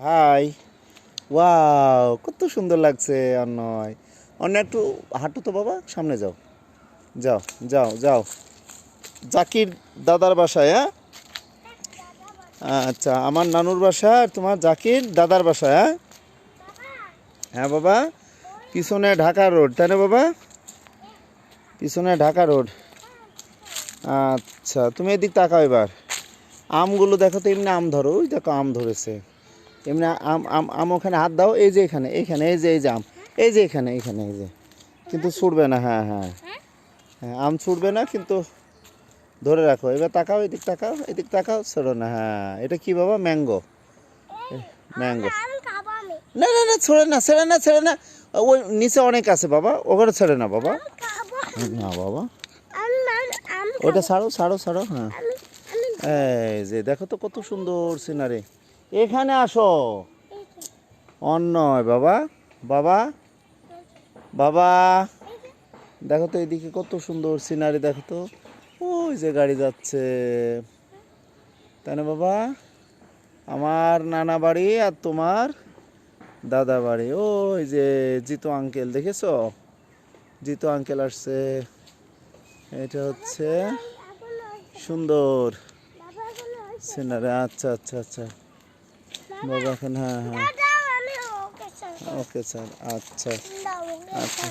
High wow কত সুন্দর লাগছে অন্যয় অন্য একটু হাঁটু তো বাবা, সামনে যাও। যাও যাও যাও। জাকির দাদার বাসায় হ্যাঁ? আচ্ছা আমার নানুর বাসা আর তোমার জাকির দাদার বাসায় হ্যাঁ? হ্যাঁ বাবা। পিছনে ঢাকা রোড, তাই না, বাবা? পিছনে ঢাকা রোড। আচ্ছা তুমি এদিক তাকাও এবার। আমগুলো দেখো তো, এমনি আম ধরো। ওই দেখো, আম ধরেছে। এমনি আম আম আম ওখানে হাত দাও এই যে এখানে এইখানে এই যে এই যে আম এই যে এখানে এখানে এই যে। কিন্তু ছুটবে না হ্যাঁ হ্যাঁ। হ্যাঁ আম ছুটবে না কিন্তু ধরে রাখো এবার তাকাও এদিক তাকাও এদিক তাকাও ছোড়ো না হ্যাঁ। এটা কি বাবা? ম্যাঙ্গো। ম্যাঙ্গো। না না না ছেড়ে না ছেড়ে না ছেড়ে না। ওই নিচে অনেক আছে বাবা ওখানে ছেড়ে না বাবা। না বাবা। ওটা ছাড়ো ছাড়ো ছাড়ো হ্যাঁ। এই যে দেখো তো কত সুন্দর সিনারি এখানে আসো। অন্যয় বাবা বাবা বাবা। দেখো তো এদিকে কত সুন্দর সিনারি, দেখো তো। ওই যে গাড়ি যাচ্ছে। তাই না, বাবা? আমার নানা বাড়ি আর তোমার দাদা বাড়ি। ওই যে জিতু আঙ্কেল, দেখেছ? জিতু আঙ্কেল আসছে। এটা হচ্ছে সুন্দর সিনারি। আচ্ছা আচ্ছা আচ্ছা। বাবা এখন হ্যাঁ হ্যাঁ ওকে স্যার আচ্ছা। আচ্ছা।